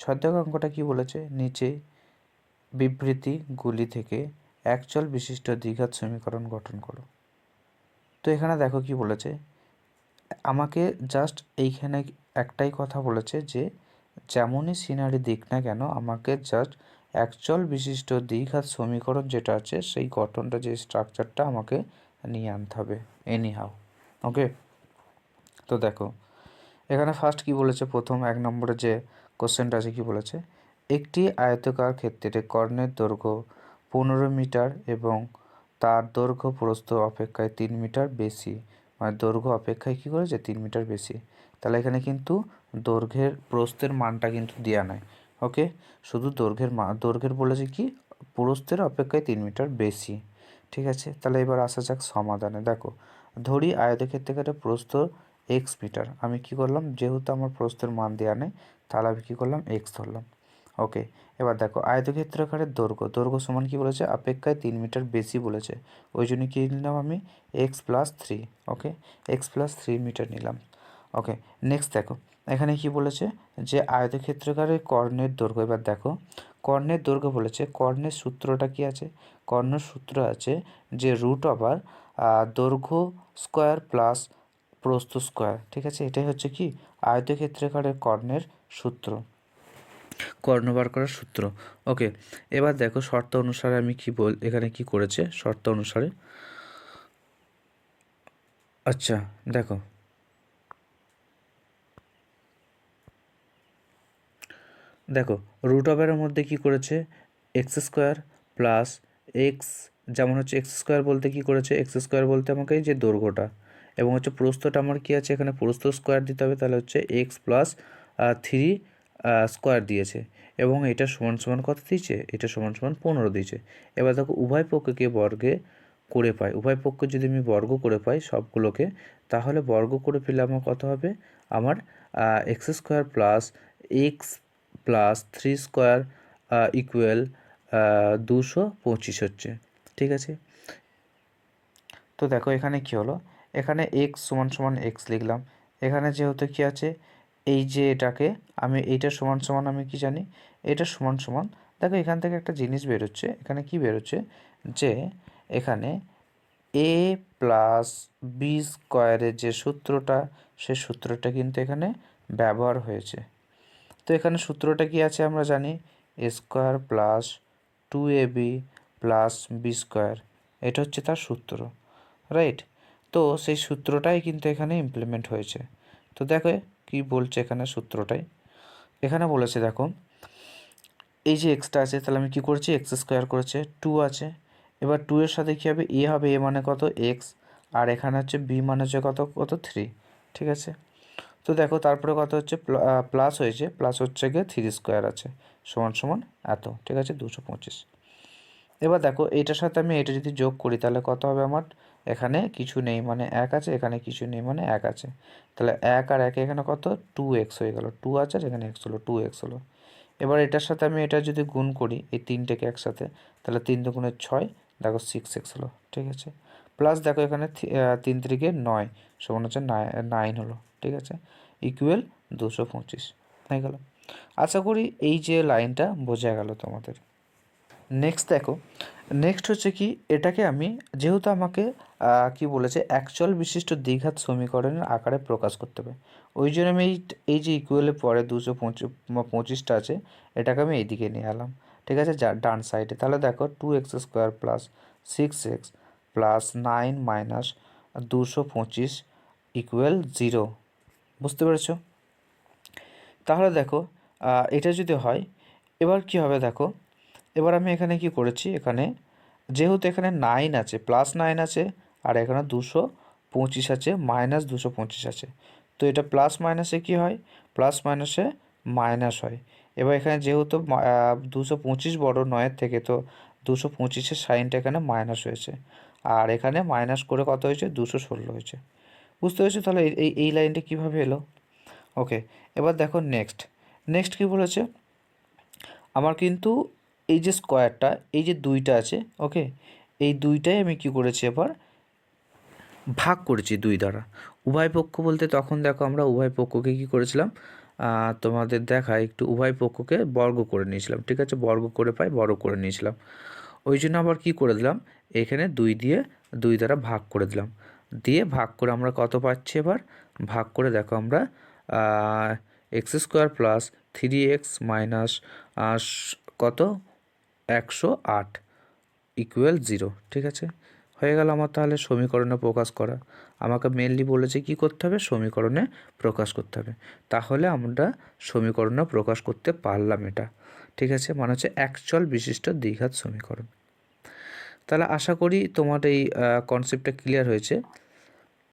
ছয় অঙ্কটা কি বলেছে? নিচে বিবৃতিগুলি থেকে একচল বিশিষ্ট দ্বিঘাত সমীকরণ গঠন করো। তো এখানে দেখো কি বলেছে? আমাকে জাস্ট এইখানে একটাই কথা বলেছে যে, যেমনই সিনারি দিক না কেন, আমাকে জাস্ট একচল বিশিষ্ট দ্বিঘাত সমীকরণ যেটা আছে, সেই গঠনটা, যে স্ট্রাকচারটা আমাকে নিয়ে আনতে হবে এনি হাউ ওকে তো দেখো, এখানে ফার্স্ট কি বলেছে? প্রথম এক নম্বরে যে কোশ্চেনটা আছে কি বলেছে? একটি আয়তকার ক্ষেত্রে কর্ণের দৈর্ঘ্য পনেরো মিটার এবং তার দৈর্ঘ্য প্রস্থ অপেক্ষায় তিন মিটার বেশি। মানে দৈর্ঘ্য অপেক্ষায় কী করেছে? তিন মিটার বেশি। তাহলে এখানে কিন্তু দৈর্ঘ্যের প্রস্থের মানটা কিন্তু দেওয়া নাই। ওকে? শুধু দৈর্ঘ্যের মা দৈর্ঘ্যের বলেছে কি? প্রস্থের অপেক্ষায় তিন মিটার বেশি। ঠিক আছে? তাহলে এবার আসা যাক সমাধানে। দেখো, ধরি আয়তক্ষেত্রকারে প্রস্থ এক্স মিটার। আমি কি করলাম? যেহেতু আমার প্রস্থের মান দেওয়া নেই তাহলে আমি কী করলাম? এক্স ধরলাম। ওকে এবার দেখো, আয়তক্ষেত্রাকারের দৈর্ঘ্য দৈর্ঘ্য সমান কি বলেছে? অপেক্ষায় তিন মিটার বেশি বলেছে। ওই জন্য কী নিলাম আমি? X plus three okay x plus three meter নিলাম। ওকে নেক্সট দেখো, এখানে কি বলেছে? যে আয়তক্ষেত্রকারের কর্ণের দৈর্ঘ্য, এবার দেখো, কর্ণের দৈর্ঘ্য বলেছে, কর্ণের সূত্রটা কি আছে? কর্ণের সূত্র আছে যে রুট ওভার দৈর্ঘ্য স্কোয়ার প্লাস প্রস্থ স্কোয়ার, ঠিক আছে? এটাই হচ্ছে কি? আয়তক্ষেত্রাকারের কর্ণের সূত্র। কর্ণ বার করার সূত্র। ওকে, এবার দেখো শর্ত অনুসারে আমি কি বল, এখানে কি করেছে? শর্ত অনুসারে। আচ্ছা দেখো। দেখো, রুট ওভারের মধ্যে কি করেছে? এক্স স্কোয়ার প্লাস এক্স, যেমন হচ্ছে এক্স স্কোয়ার বলতে কি করেছে? এক্স স্কোয়ার বলতে আমাকে যে দৈর্ঘ্যটা এবং হচ্ছে প্রস্থটা আমার কি আছে? এখানে প্রস্থ স্কোয়ার দিতে হবে, তাহলে হচ্ছে এক্স প্লাস থ্রি স্কোয়ার দিয়েছে। এবং এটা সমান সমান কত দিয়েছে? এটা সমান সমান পনেরো দিয়েছে। এবার দেখো, উভয় পক্ষকে বর্গে করে পাই। উভয় পক্ষ যদি আমি বর্গ করে পাই সবগুলোকে, তাহলে বর্গ করে পেলে আমার কত হবে? আমার x square plus x plus three square equal দুশো পঁচিশ হচ্ছে। ঠিক আছে? তো দেখো, এখানে কি হলো? এখানে এক্স সমান সমান এক্স লিখলাম। এখানে যেহেতু কি আছে? এই যে এটাকে, আমি এইটা সমান সমান আমি কি জানি? এটা সমান সমান, দেখো এখান থেকে একটা জিনিস বেরোচ্ছে। এখানে কি বেরোচ্ছে? যে এখানে এ প্লাস বি স্কোয়ারের যে সূত্রটা, সে সূত্রটা কিন্তু এখানে ব্যবহার হয়েছে। তো এখানে সূত্রটা কি আছে আমরা জানি? A square plus two a b plus b square এটা হচ্ছে তার সূত্র রাইট তো সেই সূত্রটাই কিন্তু এখানে ইমপ্লিমেন্ট হয়েছে। তো দেখো কি বলছে এখানে সূত্রটাই। এখানে বলেছে, দেখো, এই যে এক্সটা আছে, তাহলে আমি কি করছি? এক্স স্কোয়ার করেছে। টু আছে। এবার টু এর সাথে কী হবে? এ হবে। এ মানে কত? এক্স আর এখানে হচ্ছে বি মানে হচ্ছে কত? কত? থ্রি ঠিক আছে? তো দেখো, তারপরে কত হচ্ছে? প্লাস হয়েছে। প্লাস হচ্ছে গিয়ে থ্রি স্কোয়ার আছে। সমান সমান এত। ঠিক আছে? দুশো পঁচিশ। এবার দেখো, এইটার সাথে আমি এটা যদি যোগ করি, তাহলে কত হবে আমার? এখানে কিছু নেই মানে এক আছে, এখানে কিছু নেই মানে এক আছে। তাহলে এক আর একে এখানে কত? টু এক্স হয়ে গেল। টু আছে আর এখানে এক্স হলো টু এক্স হলো। এবার এটার সাথে আমি এটা যদি গুণ করি, এই তিনটেকে একসাথে, তাহলে তিন দুগুণের ছয়, দেখো সিক্স এক্স হলো, ঠিক আছে? প্লাস দেখো এখানে তিন তিরিকে নয়, সমান হচ্ছে নাইন হলো, ঠিক আছে? ইকুয়েল দুশো পঁচিশ, হয়ে গেল। আশা করি এই যে লাইনটা বোঝা গেল তোমাদের। নেক্সট দেখো নেক্সট হচ্ছে কি, এটাকে আমি যেহেতু আমাকে কি বলেছে অ্যাকচুয়াল বিশিষ্ট দ্বিঘাত সমীকরণের আকারে প্রকাশ করতে হবে। ওই জন্য আমি এই এই যে ইকুয়ালের পরে দুশো পঁচিশটা আছে, এটাকে আমি এইদিকে নিয়ে এলাম। ঠিক আছে, যা, ডান সাইডে তাহলে দেখো two x square plus six x plus nine minus দুশো পঁচিশ ইকুয়াল জিরো বুঝতে পেরেছ? তাহলে দেখো এটা যদি হয়, এবার কি হবে দেখো এবার আমি এখানে কি করেছি? এখানে যেহেতু এখানে নাইন আছে প্লাস নাইন আছে, আর এখানে দুশো পঁচিশ আছে মাইনাস দুশো পঁচিশ আছে। তো এটা প্লাস মাইনাসে কি হয়? প্লাস মাইনাসে মাইনাস হয়। এবার এখানে যেহেতু দুশো পঁচিশ বড় নয়ের থেকে, তো দুশো পঁচিশের সাইনটা এখানে মাইনাস হয়েছে। আর এখানে মাইনাস করে কত হয়েছে? দুশো ষোলো হয়েছে। বুঝতে পেরেছ? তাহলে এই এই লাইনটা কীভাবে এলো? ওকে এবার দেখো নেক্সট নেক্সট কী বলেছে? আমার কিন্তু এই যে স্কোয়ারটা এই যে দুইটা আছে ওকে এই দুইটাই আমি কি করেছি এবার? ভাগ করেছি দুই দ্বারা। উভয় পক্ষ বলতে তখন দেখো আমরা উভয় পক্ষকে কী করেছিলাম? তোমাদের দেখায় একটু উভয় পক্ষকে বর্গ করে নিয়েছিলাম, ঠিক আছে? বর্গ করে পাই, বড় করে নিয়েছিলাম। ওই জন্য আবার কি করে দিলাম? এখানে দুই দিয়ে দুই দ্বারা ভাগ করে দিলাম। দিয়ে ভাগ করে আমরা কত পাচ্ছি এবার? ভাগ করে দেখো আমরা x square plus three x minus কত? একশো আট ইকুয়াল জিরো ঠিক আছে? হয়ে গেল আমার তাহলে সমীকরণে প্রকাশ করা। আমাকে মেনলি বলেছে কি করতে হবে? সমীকরণে প্রকাশ করতে হবে। তাহলে আমরা সমীকরণে প্রকাশ করতে পারলাম এটা, ঠিক আছে? মানে হচ্ছে একচল বিশিষ্ট দ্বিঘাত সমীকরণ। তাহলে আশা করি তোমার এই কনসেপ্টটা ক্লিয়ার হয়েছে।